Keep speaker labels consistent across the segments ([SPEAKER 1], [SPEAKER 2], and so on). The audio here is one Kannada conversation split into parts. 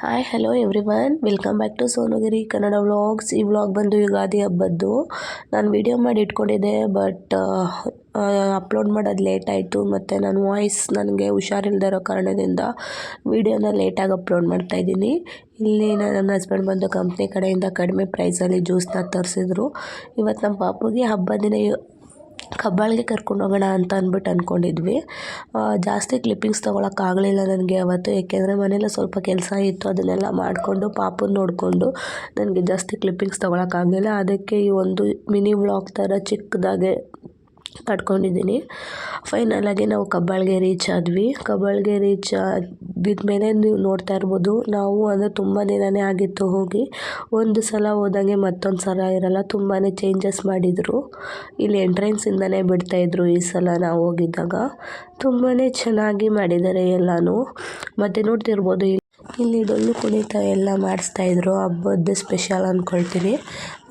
[SPEAKER 1] Hi hello everyone welcome back to Sonugiri Kannada vlogs ಈ ವ್ಲಾಗ್ ಬಂದು ಯುಗಾದಿ ಹಬ್ಬದ್ದು. ನಾನು ವಿಡಿಯೋ ಮಾಡಿ ಇಟ್ಕೊಂಡಿದ್ದೆ ಬಟ್ ಅಪ್ಲೋಡ್ ಮಾಡೋದು ಲೇಟ್ ಆಯಿತು, ಮತ್ತು ನನ್ನ ವಾಯ್ಸ್ ನನಗೆ ಹುಷಾರಿಲ್ಲದೆ ಕಾರಣದಿಂದ ವೀಡಿಯೋನ ಲೇಟಾಗಿ ಅಪ್ಲೋಡ್ ಮಾಡ್ತಾಯಿದ್ದೀನಿ ಇಲ್ಲಿ ನನ್ನ ಹಸ್ಬೆಂಡ್ ಬಂದು ಕಂಪ್ನಿ ಕಡೆಯಿಂದ ಕಡಿಮೆ ಪ್ರೈಸಲ್ಲಿ ಜ್ಯೂಸ್ನ ತರಿಸಿದ್ರು. ಇವತ್ತು ನಮ್ಮ ಪಾಪುಗೆ ಹಬ್ಬ ದಿನ ಕಬ್ಬಾಳಿಗೆ ಕರ್ಕೊಂಡು ಹೋಗೋಣ ಅಂತ ಅಂದ್ಬಿಟ್ಟು ಅಂದ್ಕೊಂಡಿದ್ವಿ ಜಾಸ್ತಿ ಕ್ಲಿಪ್ಪಿಂಗ್ಸ್ ತೊಗೊಳಕ್ಕಾಗಲಿಲ್ಲ ನನಗೆ ಅವತ್ತು ಏಕೆಂದರೆ ಮನೇಲಿ ಸ್ವಲ್ಪ ಕೆಲಸ ಇತ್ತು, ಅದನ್ನೆಲ್ಲ ಮಾಡಿಕೊಂಡು ಪಾಪನ ನೋಡಿಕೊಂಡು ನನಗೆ ಜಾಸ್ತಿ ಕ್ಲಿಪ್ಪಿಂಗ್ಸ್ ತೊಗೊಳಕ್ಕಾಗಲಿಲ್ಲ ಅದಕ್ಕೆ ಈ ಒಂದು ಮಿನಿ ವ್ಲಾಗ್ ಥರ ಚಿಕ್ಕದಾಗೆ ಕಟ್ಕೊಂಡಿದ್ದೀನಿ. ಫೈನಲಾಗಿ ನಾವು ಕಬ್ಬಾಳಿಗೆ ರೀಚ್ ಆದ್ವಿ. ಕಬ್ಬಾಳಿಗೆ ರೀಚ್ ಮೇಲೆ ನೀವು ನೋಡ್ತಾ ಇರ್ಬೋದು. ನಾವು ಅಂದರೆ ತುಂಬ ದಿನವೇ ಆಗಿತ್ತು ಹೋಗಿ. ಒಂದು ಸಲ ಹೋದಂಗೆ ಮತ್ತೊಂದು ಸಲ ಇರೋಲ್ಲ. ತುಂಬಾ ಚೇಂಜಸ್ ಮಾಡಿದರು. ಇಲ್ಲಿ ಎಂಟ್ರೆನ್ಸಿಂದಲೇ ಬಿಡ್ತಾಯಿದ್ರು ಈ ಸಲ ನಾವು ಹೋಗಿದ್ದಾಗ. ತುಂಬಾ ಚೆನ್ನಾಗಿ ಮಾಡಿದ್ದಾರೆ ಎಲ್ಲನೂ. ಮತ್ತು ನೋಡ್ತಿರ್ಬೋದು ಇಲ್ಲಿ ಡೊಳ್ಳು ಕುಣಿತ ಎಲ್ಲ ಮಾಡಿಸ್ತಾಯಿದ್ರು ಹಬ್ಬದ ಸ್ಪೆಷಲ್ ಅಂದ್ಕೊಳ್ತೀನಿ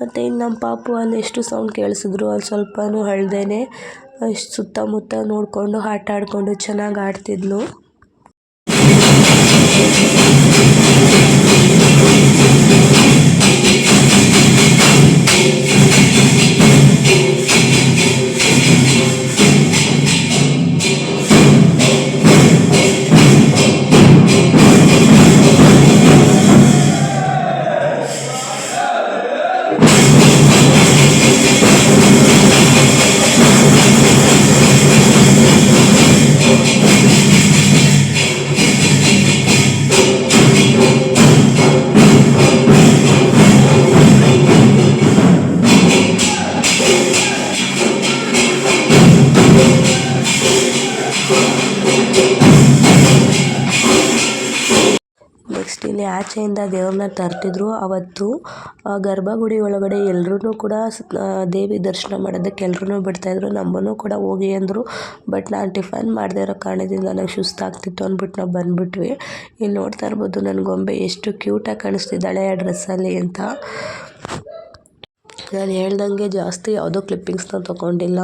[SPEAKER 1] ಮತ್ತು ಇನ್ನು ನಮ್ಮ ಪಾಪು ಅಲ್ಲಿ ಎಷ್ಟು ಸೌಂಡ್ ಕೇಳಿಸಿದ್ರು. ಅಲ್ಲಿ ಸ್ವಲ್ಪನೂ ಅಳ್ದೇನೆ ಸುತ್ತಮುತ್ತ ನೋಡಿಕೊಂಡು, ಆಟ ಆಡಿಕೊಂಡು ಚೆನ್ನಾಗಿ ಆಡ್ತಿದ್ಲು. ಆಚೆಯಿಂದ ದೇವ್ರನ್ನ ತರ್ತಿದ್ರು. ಅವತ್ತು ಗರ್ಭಗುಡಿ ಒಳಗಡೆ ಎಲ್ರೂ ಕೂಡ ದೇವಿ ದರ್ಶನ ಮಾಡೋದಕ್ಕೆ ಎಲ್ರೂ ಬಿಡ್ತಾಯಿದ್ರು ನಮ್ಮನ್ನು ಕೂಡ ಹೋಗಿ ಅಂದರು. ಬಟ್ ನಾನು ಟಿಫನ್ ಮಾಡದೇ ಇರೋ ಕಾರಣದಿಂದ ನನಗೆ ಸುಸ್ತಾಗ್ತಿತ್ತು ಅಂದ್ಬಿಟ್ಟು ನಾವು ಬಂದ್ಬಿಟ್ವಿ. ಇಲ್ಲಿ ನೋಡ್ತಾ ಇರ್ಬೋದು ನನ್ನ ಗೊಂಬೆ ಎಷ್ಟು ಕ್ಯೂಟಾಗಿ ಕಾಣಿಸ್ತಿದ್ದಾಳೆ ಆ ಡ್ರೆಸ್ಸಲ್ಲಿ ಅಂತ. ನಾನು ಹೇಳ್ದಂಗೆ ಜಾಸ್ತಿ ಯಾವುದೋ ಕ್ಲಿಪ್ಪಿಂಗ್ಸ್ನ ತೊಗೊಂಡಿಲ್ಲ.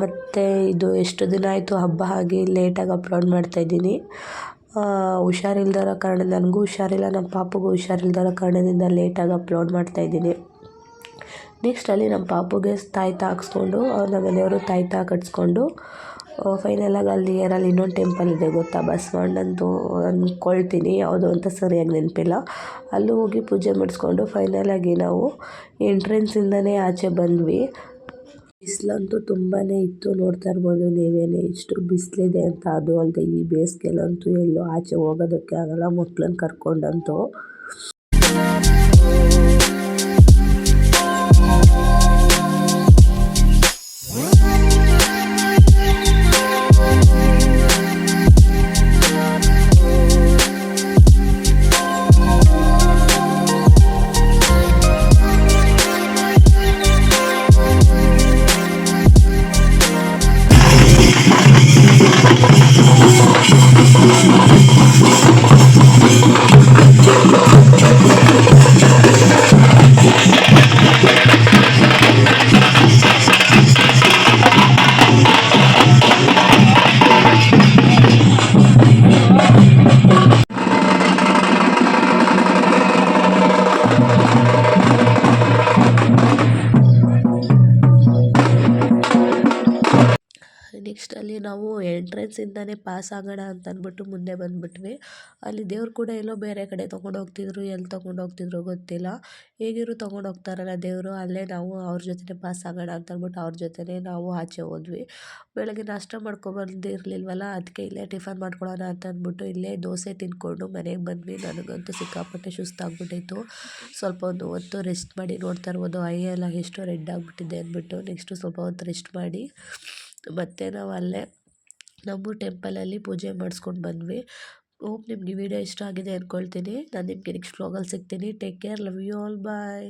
[SPEAKER 1] ಮತ್ತು ಇದು ಎಷ್ಟು ದಿನ ಆಯಿತು, ಹಬ್ಬ ಆಗಿ ಲೇಟಾಗಿ ಅಪ್ಲೋಡ್ ಮಾಡ್ತಾಯಿದ್ದೀನಿ ಹುಷಾರಿಲ್ದಿರೋ ಕಾರಣ ನನಗೂ ಹುಷಾರಿಲ್ಲ, ನಮ್ಮ ಪಾಪುಗೂ ಹುಷಾರಿಲ್ದಿರೋ ಕಾರಣದಿಂದ ಲೇಟಾಗಿ ಅಪ್ಲೋಡ್ ಮಾಡ್ತಾ ಇದ್ದೀನಿ. ನೆಕ್ಸ್ಟ್ ಅಲ್ಲಿ ನಮ್ಮ ಪಾಪುಗೆ ತಾಯ್ತ ಹಾಕ್ಸ್ಕೊಂಡು ನಮ್ಮ ಮನೆಯವರು ತಾಯ್ತ ಕಟ್ಸ್ಕೊಂಡು ಫೈನಲಾಗಿ ಅಲ್ಲಿ ಏರಲ್ಲಿ ಇನ್ನೊಂದು ಟೆಂಪಲ್ ಇದೆ ಗೊತ್ತಾ, ಬಸವಣ್ಣಂದು ಅಂದ್ಕೊಳ್ತೀನಿ ಯಾವುದು ಅಂತ ಸರಿಯಾಗಿ ನೆನಪಿಲ್ಲ. ಅಲ್ಲೂ ಹೋಗಿ ಪೂಜೆ ಮಾಡಿಸ್ಕೊಂಡು ಫೈನಲಾಗಿ ನಾವು ಎಂಟ್ರೆನ್ಸಿಂದನೇ ಆಚೆ ಬಂದ್ವಿ. ಬಿಸಿಲಂತೂ ತುಂಬಾನೇ ಇತ್ತು. ನೋಡ್ತಾ ಇರ್ಬೋದು ನೀವೇನೆ ಎಷ್ಟು ಬಿಸಿಲಿದೆ ಅಂತ ಅದು ಅಲ್ಲದೆ ಈ ಬೇಸಿಗೆಲಂತೂ ಎಲ್ಲೂ ಆಚೆ ಹೋಗೋದಕ್ಕೆ ಆಗಲ್ಲ. ಮಕ್ಕಳನ್ನ ಕರ್ಕೊಂಡಂತೂ ನೆಕ್ಸ್ಟ್ ಅಲ್ಲಿ ನಾವು ಎಂಟ್ರೆನ್ಸಿಂದನೇ ಪಾಸ್ ಆಗೋಣ ಅಂತ ಅಂದ್ಬಿಟ್ಟು ಮುಂದೆ ಬಂದುಬಿಟ್ವಿ. ಅಲ್ಲಿ ದೇವ್ರು ಕೂಡ ಎಲ್ಲೋ ಬೇರೆ ಕಡೆ ತೊಗೊಂಡೋಗ್ತಿದ್ರು ಎಲ್ಲಿ ತೊಗೊಂಡು ಹೋಗ್ತಿದ್ರು ಗೊತ್ತಿಲ್ಲ. ಹೇಗಿರು ತೊಗೊಂಡು ಹೋಗ್ತಾರಲ್ಲ ದೇವರು, ಅಲ್ಲೇ ನಾವು ಅವ್ರ ಜೊತೆ ಪಾಸ್ ಆಗೋಣ ಅಂತ ಅಂದ್ಬಿಟ್ಟು ಅವ್ರ ಜೊತೆನೇ ನಾವು ಆಚೆ ಹೋದ್ವಿ. ಬೆಳಗ್ಗೆ ನಾಷ್ಟ ಮಾಡ್ಕೊಬಂದಿರಲಿಲ್ವಲ್ಲ ಅದಕ್ಕೆ ಇಲ್ಲೇ ಟಿಫನ್ ಮಾಡ್ಕೊಳ್ಳೋಣ ಅಂತ ಅಂದ್ಬಿಟ್ಟು ಇಲ್ಲೇ ದೋಸೆ ತಿಂದ್ಕೊಂಡು ಮನೆಗೆ ಬಂದ್ವಿ. ನನಗಂತೂ ಸಿಕ್ಕಾಪಟ್ಟೆ ಸುಸ್ತಾಗ್ಬಿಟ್ಟಿತ್ತು. ಸ್ವಲ್ಪ ಒಂದು ಹೊತ್ತು ರೆಸ್ಟ್ ಮಾಡಿ ನೋಡ್ತಾ ಇರ್ಬೋದು. ಐ ಎಲ್ಲ ಎಷ್ಟು ರೆಡ್ ಆಗಿಬಿಟ್ಟಿದೆ ಅಂದ್ಬಿಟ್ಟು ನೆಕ್ಸ್ಟು ಸ್ವಲ್ಪ ಹೊತ್ತು ರೆಸ್ಟ್ ಮಾಡಿ. ಮತ್ತು ನಾವು ಅಲ್ಲೇ ನಮ್ಮ ಟೆಂಪಲಲ್ಲಿ ಪೂಜೆ ಮಾಡಿಸ್ಕೊಂಡು ಬಂದ್ವಿ. ಹೋಪ್ ನಿಮ್ಗೆ ಈ ವಿಡಿಯೋ ಇಷ್ಟ ಆಗಿದೆ ಅಂದ್ಕೊಳ್ತೀನಿ ನಾನು ನಿಮಗೆ ನೆಕ್ಸ್ಟ್ ವ್ಲಾಗಲ್ಲಿ ಸಿಗ್ತೀನಿ. Take care love you all bye